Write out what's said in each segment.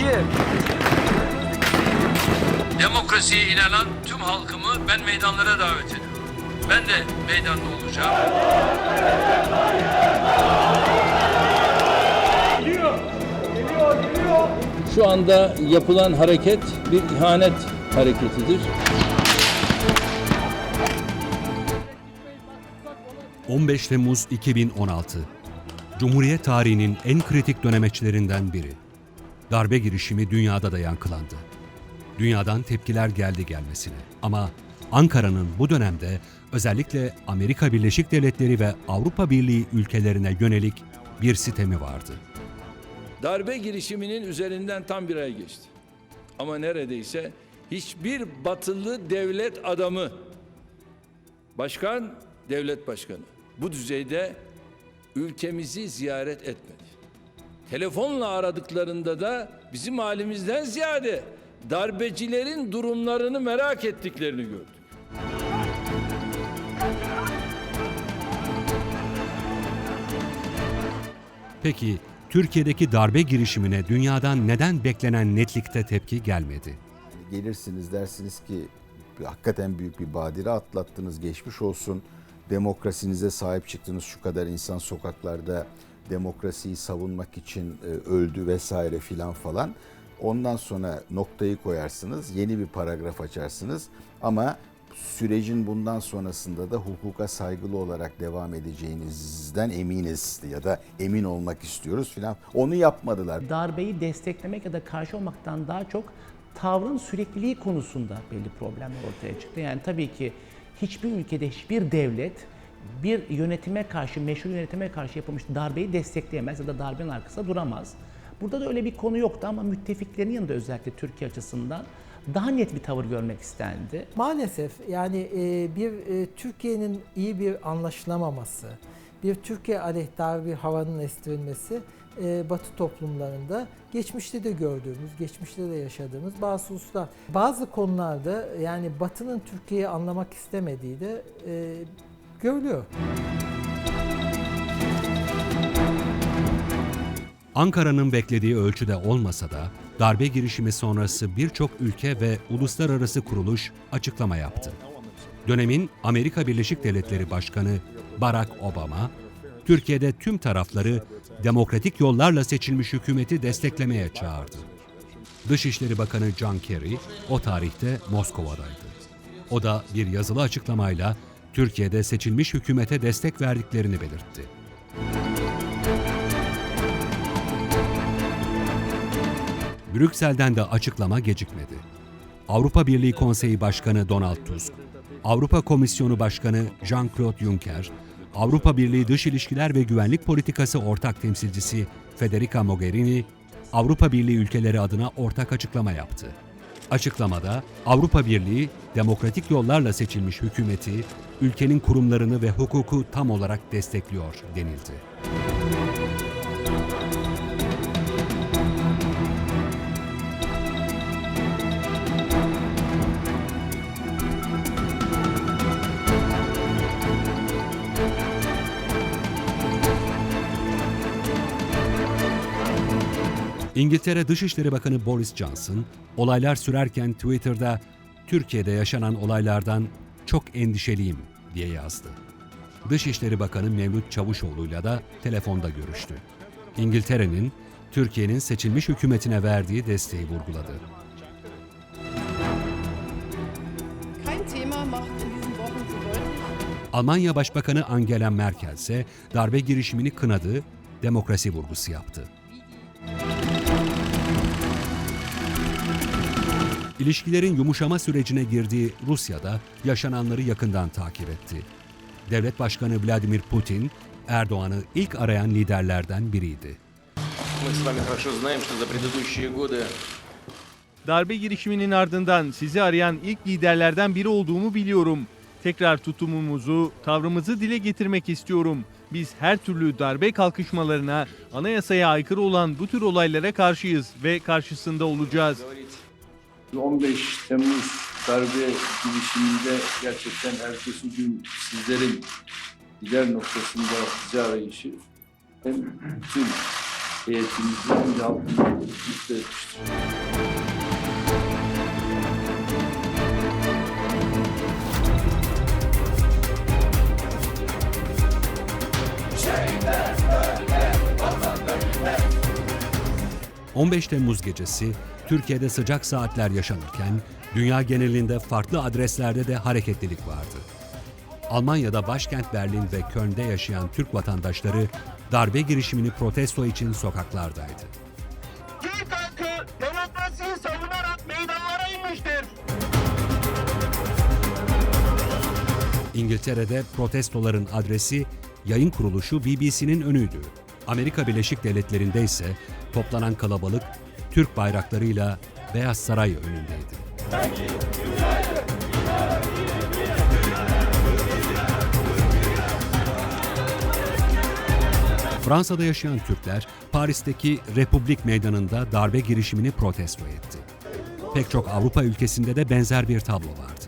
Hacı'yı. Demokrasiye inanan tüm halkımı ben meydanlara davet ediyorum. Ben de meydanda olacağım. Şu anda yapılan hareket bir ihanet hareketidir. 15 Temmuz 2016 Cumhuriyet tarihinin en kritik dönemeçlerinden biri. Darbe girişimi dünyada da yankılandı. Dünyadan tepkiler geldi gelmesine. Ama Ankara'nın bu dönemde özellikle Amerika Birleşik Devletleri ve Avrupa Birliği ülkelerine yönelik bir sitemi vardı. Darbe girişiminin üzerinden tam bir ay geçti. Ama neredeyse hiçbir batılı devlet adamı, başkan, devlet başkanı bu düzeyde ülkemizi ziyaret etmedi. Telefonla aradıklarında da bizim halimizden ziyade darbecilerin durumlarını merak ettiklerini gördük. Peki Türkiye'deki darbe girişimine dünyadan neden beklenen netlikte tepki gelmedi? gelirsiniz dersiniz ki hakikaten büyük bir badire atlattınız geçmiş olsun demokrasinize sahip çıktınız şu kadar insan sokaklarda demokrasiyi savunmak için e, öldü vesaire filan falan ondan sonra noktayı koyarsınız yeni bir paragraf açarsınız ama sürecin bundan sonrasında da hukuka saygılı olarak devam edeceğinizden eminiz ya da emin olmak istiyoruz filan onu yapmadılar. darbeyi desteklemek ya da karşı olmaktan daha çok tavrın sürekliliği konusunda belli problemler ortaya çıktı. Yani tabii ki hiçbir ülkede hiçbir devlet bir yönetime karşı, meşru yönetime karşı yapılmış darbeyi destekleyemez ya da darbenin arkasında duramaz. Burada da öyle bir konu yoktu ama müttefiklerin yanında özellikle Türkiye açısından daha net bir tavır görmek istendi. Maalesef yani e, bir e, Türkiye'nin iyi bir anlaşılamaması, bir Türkiye aleyhtarı bir havanın estirilmesi e, Batı toplumlarında geçmişte de gördüğümüz, geçmişte de yaşadığımız bazı hususlar. Bazı konularda yani Batı'nın Türkiye'yi anlamak istemediği de görülüyor. Ankara'nın beklediği ölçüde olmasa da darbe girişimi sonrası birçok ülke ve uluslararası kuruluş açıklama yaptı. Dönemin Amerika Birleşik Devletleri Başkanı Barack Obama, Türkiye'de tüm tarafları demokratik yollarla seçilmiş hükümeti desteklemeye çağırdı. Dışişleri Bakanı John Kerry o tarihte Moskova'daydı. O da bir yazılı açıklamayla Türkiye'de seçilmiş hükümete destek verdiklerini belirtti. Brüksel'den de açıklama gecikmedi. Avrupa Birliği Konseyi Başkanı Donald Tusk, Avrupa Komisyonu Başkanı Jean-Claude Juncker, Avrupa Birliği Dış İlişkiler ve Güvenlik Politikası Ortak Temsilcisi Federica Mogherini, Avrupa Birliği ülkeleri adına ortak açıklama yaptı. Açıklamada Avrupa Birliği demokratik yollarla seçilmiş hükümeti, ülkenin kurumlarını ve hukuku tam olarak destekliyor denildi. İngiltere Dışişleri Bakanı Boris Johnson, olaylar sürerken Twitter'da Türkiye'de yaşanan olaylardan çok endişeliyim diye yazdı. Dışişleri Bakanı Mevlüt Çavuşoğlu'yla da telefonda görüştü. İngiltere'nin Türkiye'nin seçilmiş hükümetine verdiği desteği vurguladı. Almanya Başbakanı Angela Merkel ise darbe girişimini kınadı, demokrasi vurgusu yaptı. ilişkilerin yumuşama sürecine girdiği Rusya'da yaşananları yakından takip etti. Devlet Başkanı Vladimir Putin, Erdoğan'ı ilk arayan liderlerden biriydi. Darbe girişiminin ardından sizi arayan ilk liderlerden biri olduğumu biliyorum. Tekrar tutumumuzu, tavrımızı dile getirmek istiyorum. Biz her türlü darbe kalkışmalarına, anayasaya aykırı olan bu tür olaylara karşıyız ve karşısında olacağız. 15 Temmuz darbe girişiminde gerçekten ertesi gün sizlerin lider noktasında bizi arayışı hem bütün heyetimizin liste etmiştir. 15 Temmuz gecesi Türkiye'de sıcak saatler yaşanırken dünya genelinde farklı adreslerde de hareketlilik vardı. Almanya'da başkent Berlin ve Köln'de yaşayan Türk vatandaşları darbe girişimini protesto için sokaklardaydı. Türk halkı demokrasiyi savunarak meydanlara inmiştir. İngiltere'de protestoların adresi yayın kuruluşu BBC'nin önüydü. Amerika Birleşik Devletleri'nde ise toplanan kalabalık Türk bayraklarıyla Beyaz Saray önündeydi. Fransa'da yaşayan Türkler Paris'teki Republik Meydanı'nda darbe girişimini protesto etti. Pek çok Avrupa ülkesinde de benzer bir tablo vardı.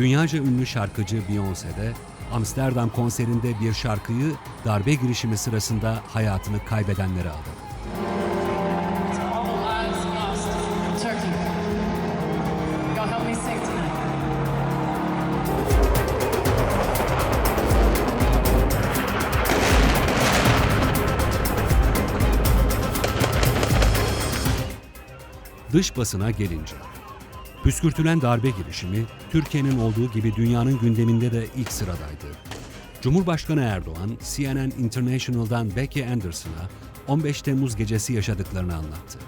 Dünyaca ünlü şarkıcı Beyoncé de Amsterdam konserinde bir şarkıyı darbe girişimi sırasında hayatını kaybedenlere adadı. Dış basına gelince. Püskürtülen darbe girişimi Türkiye'nin olduğu gibi dünyanın gündeminde de ilk sıradaydı. Cumhurbaşkanı Erdoğan, CNN International'dan Becky Anderson'a 15 Temmuz gecesi yaşadıklarını anlattı.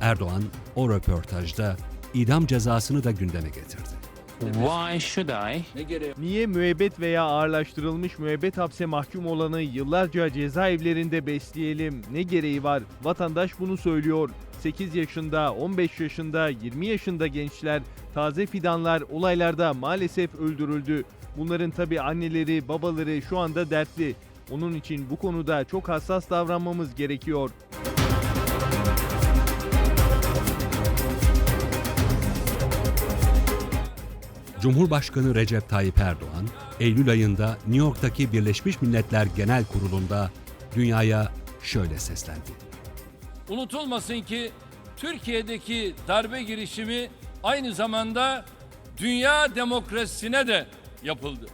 Erdoğan o röportajda idam cezasını da gündeme getirdi. Why should I? Niye müebbet veya ağırlaştırılmış müebbet hapse mahkum olanı yıllarca cezaevlerinde besleyelim? Ne gereği var? Vatandaş bunu söylüyor. 8 yaşında, 15 yaşında, 20 yaşında gençler, taze fidanlar olaylarda maalesef öldürüldü. Bunların tabi anneleri, babaları şu anda dertli. Onun için bu konuda çok hassas davranmamız gerekiyor. Cumhurbaşkanı Recep Tayyip Erdoğan, Eylül ayında New York'taki Birleşmiş Milletler Genel Kurulu'nda dünyaya şöyle seslendi. Unutulmasın ki Türkiye'deki darbe girişimi aynı zamanda dünya demokrasisine de yapıldı.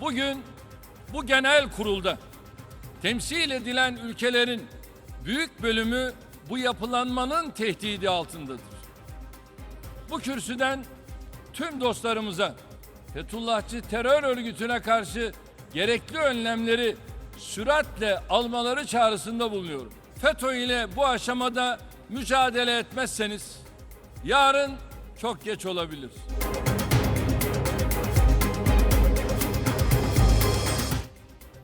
Bugün bu genel kurulda temsil edilen ülkelerin büyük bölümü bu yapılanmanın tehdidi altındadır. Bu kürsüden tüm dostlarımıza Fethullahçı terör örgütüne karşı gerekli önlemleri süratle almaları çağrısında bulunuyorum. FETÖ ile bu aşamada mücadele etmezseniz yarın çok geç olabilir.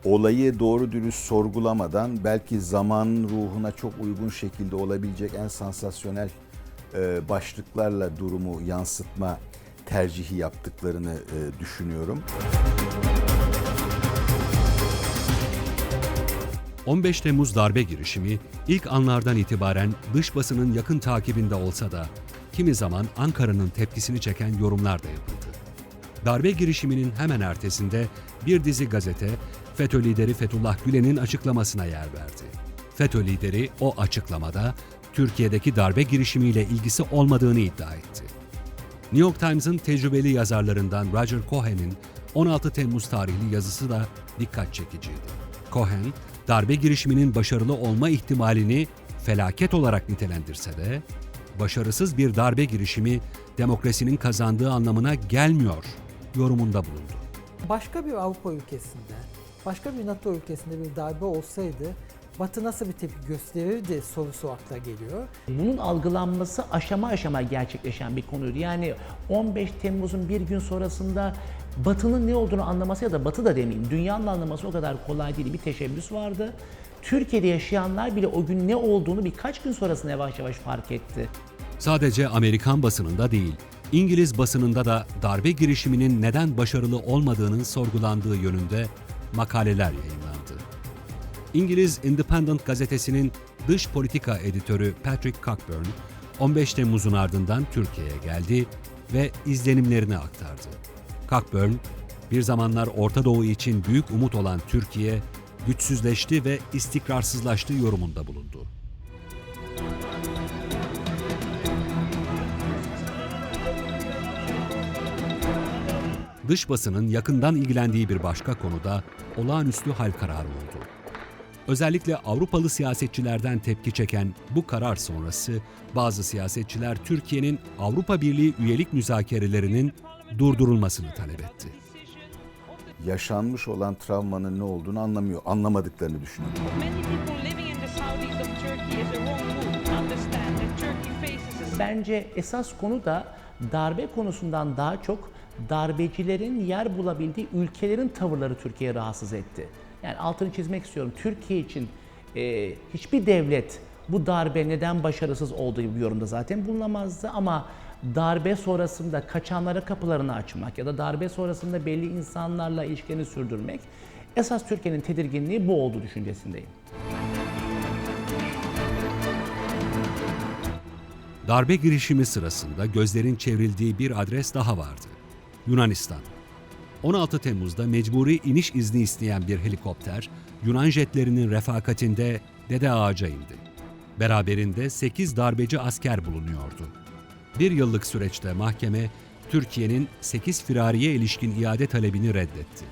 olayı doğru dürüst sorgulamadan belki zamanın ruhuna çok uygun şekilde olabilecek en sansasyonel e, başlıklarla durumu yansıtma tercihi yaptıklarını e, düşünüyorum. 15 Temmuz darbe girişimi ilk anlardan itibaren dış basının yakın takibinde olsa da kimi zaman Ankara'nın tepkisini çeken yorumlar da yapıldı. Darbe girişiminin hemen ertesinde bir dizi gazete FETÖ lideri Fethullah Gülen'in açıklamasına yer verdi. FETÖ lideri o açıklamada Türkiye'deki darbe girişimiyle ilgisi olmadığını iddia etti. New York Times'ın tecrübeli yazarlarından Roger Cohen'in 16 Temmuz tarihli yazısı da dikkat çekiciydi. Cohen, darbe girişiminin başarılı olma ihtimalini felaket olarak nitelendirse de, başarısız bir darbe girişimi demokrasinin kazandığı anlamına gelmiyor yorumunda bulundu. Başka bir Avrupa ülkesinde, başka bir NATO ülkesinde bir darbe olsaydı Batı nasıl bir tepki gösterirdi sorusu akla geliyor. Bunun algılanması aşama aşama gerçekleşen bir konuydu. Yani 15 Temmuz'un bir gün sonrasında Batı'nın ne olduğunu anlaması ya da Batı da demeyeyim, dünyanın anlaması o kadar kolay değil. Bir teşebbüs vardı. Türkiye'de yaşayanlar bile o gün ne olduğunu birkaç gün sonrasında yavaş yavaş fark etti. Sadece Amerikan basınında değil, İngiliz basınında da darbe girişiminin neden başarılı olmadığının sorgulandığı yönünde makaleler yayınlandı. İngiliz Independent gazetesinin dış politika editörü Patrick Cockburn, 15 Temmuz'un ardından Türkiye'ye geldi ve izlenimlerini aktardı. Cockburn, bir zamanlar Orta Doğu için büyük umut olan Türkiye, güçsüzleşti ve istikrarsızlaştı yorumunda bulundu. Dış basının yakından ilgilendiği bir başka konuda olağanüstü hal kararı oldu. Özellikle Avrupalı siyasetçilerden tepki çeken bu karar sonrası bazı siyasetçiler Türkiye'nin Avrupa Birliği üyelik müzakerelerinin durdurulmasını talep etti. Yaşanmış olan travmanın ne olduğunu anlamıyor, anlamadıklarını düşünüyorum. Bence esas konu da darbe konusundan daha çok darbecilerin yer bulabildiği ülkelerin tavırları Türkiye'yi rahatsız etti. Yani altını çizmek istiyorum. Türkiye için e, hiçbir devlet bu darbe neden başarısız olduğu gibi bir yorumda zaten bulunamazdı ama darbe sonrasında kaçanlara kapılarını açmak ya da darbe sonrasında belli insanlarla ilişkilerini sürdürmek esas Türkiye'nin tedirginliği bu oldu düşüncesindeyim. Darbe girişimi sırasında gözlerin çevrildiği bir adres daha vardı. Yunanistan. 16 Temmuz'da mecburi iniş izni isteyen bir helikopter, Yunan jetlerinin refakatinde Dede Ağaç'a indi. Beraberinde 8 darbeci asker bulunuyordu. Bir yıllık süreçte mahkeme, Türkiye'nin 8 firariye ilişkin iade talebini reddetti.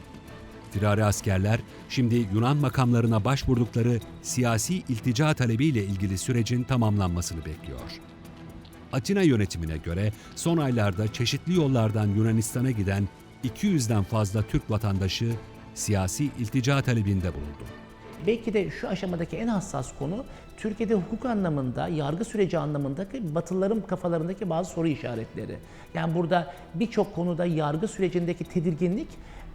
Firari askerler şimdi Yunan makamlarına başvurdukları siyasi iltica talebiyle ilgili sürecin tamamlanmasını bekliyor. Atina yönetimine göre son aylarda çeşitli yollardan Yunanistan'a giden 200'den fazla Türk vatandaşı siyasi iltica talebinde bulundu. Belki de şu aşamadaki en hassas konu Türkiye'de hukuk anlamında, yargı süreci anlamındaki Batılıların kafalarındaki bazı soru işaretleri. Yani burada birçok konuda yargı sürecindeki tedirginlik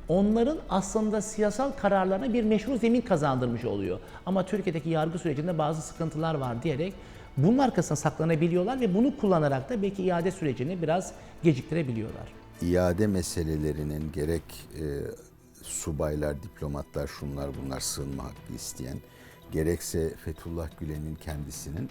onların aslında siyasal kararlarına bir meşru zemin kazandırmış oluyor. Ama Türkiye'deki yargı sürecinde bazı sıkıntılar var diyerek bunun arkasına saklanabiliyorlar ve bunu kullanarak da belki iade sürecini biraz geciktirebiliyorlar. İade meselelerinin gerek e, subaylar, diplomatlar, şunlar bunlar sığınma hakkı isteyen, gerekse Fethullah Gülen'in kendisinin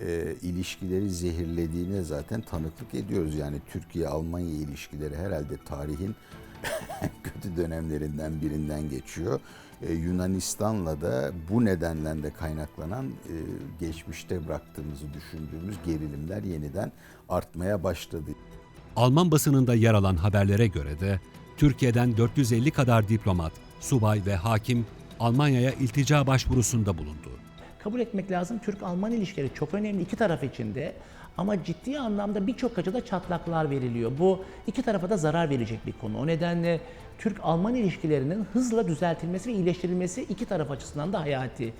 e, ilişkileri zehirlediğine zaten tanıklık ediyoruz. Yani Türkiye-Almanya ilişkileri herhalde tarihin kötü dönemlerinden birinden geçiyor. E, Yunanistan'la da bu nedenle de kaynaklanan e, geçmişte bıraktığımızı düşündüğümüz gerilimler yeniden artmaya başladı. Alman basınında yer alan haberlere göre de Türkiye'den 450 kadar diplomat, subay ve hakim Almanya'ya iltica başvurusunda bulundu. Kabul etmek lazım Türk-Alman ilişkileri çok önemli iki taraf için de ama ciddi anlamda birçok açıda çatlaklar veriliyor. Bu iki tarafa da zarar verecek bir konu. O nedenle Türk-Alman ilişkilerinin hızla düzeltilmesi ve iyileştirilmesi iki taraf açısından da hayati.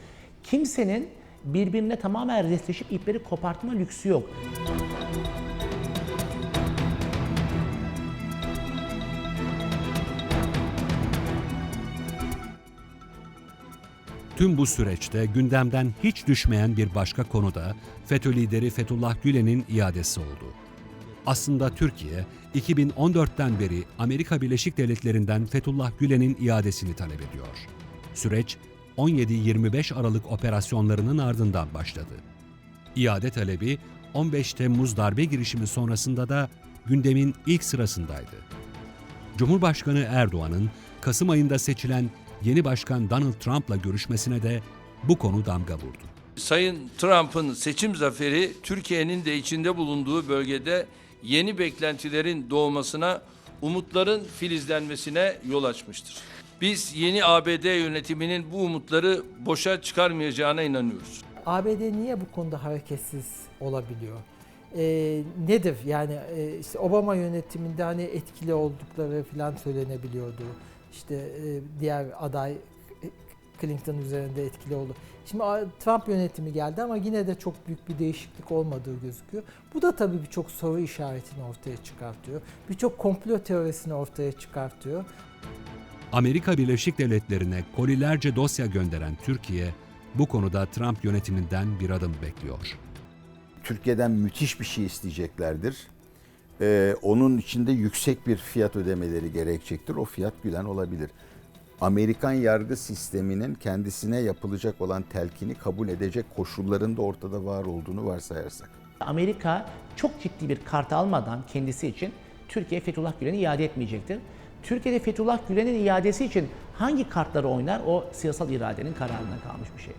Kimsenin birbirine tamamen resleşip ipleri kopartma lüksü yok. Tüm bu süreçte gündemden hiç düşmeyen bir başka konu da FETÖ lideri Fethullah Gülen'in iadesi oldu. Aslında Türkiye 2014'ten beri Amerika Birleşik Devletleri'nden Fethullah Gülen'in iadesini talep ediyor. Süreç 17-25 Aralık operasyonlarının ardından başladı. İade talebi 15 Temmuz darbe girişimi sonrasında da gündemin ilk sırasındaydı. Cumhurbaşkanı Erdoğan'ın Kasım ayında seçilen yeni başkan Donald Trump'la görüşmesine de bu konu damga vurdu. Sayın Trump'ın seçim zaferi Türkiye'nin de içinde bulunduğu bölgede yeni beklentilerin doğmasına, umutların filizlenmesine yol açmıştır. Biz yeni ABD yönetiminin bu umutları boşa çıkarmayacağına inanıyoruz. ABD niye bu konuda hareketsiz olabiliyor? Ee, nedir yani e, işte Obama yönetiminde hani etkili oldukları falan söylenebiliyordu. İşte e, diğer aday e, Clinton üzerinde etkili oldu. Şimdi Trump yönetimi geldi ama yine de çok büyük bir değişiklik olmadığı gözüküyor. Bu da tabii birçok soru işaretini ortaya çıkartıyor. Birçok komplo teorisini ortaya çıkartıyor. Amerika Birleşik Devletleri'ne kolilerce dosya gönderen Türkiye, bu konuda Trump yönetiminden bir adım bekliyor. Türkiye'den müthiş bir şey isteyeceklerdir. Ee, onun içinde yüksek bir fiyat ödemeleri gerekecektir. O fiyat gülen olabilir. Amerikan yargı sisteminin kendisine yapılacak olan telkini kabul edecek koşulların da ortada var olduğunu varsayarsak. Amerika çok ciddi bir kart almadan kendisi için Türkiye Fethullah Gülen'i iade etmeyecektir. Türkiye'de Fethullah Gülen'in iadesi için hangi kartları oynar o siyasal iradenin kararına kalmış bir şey.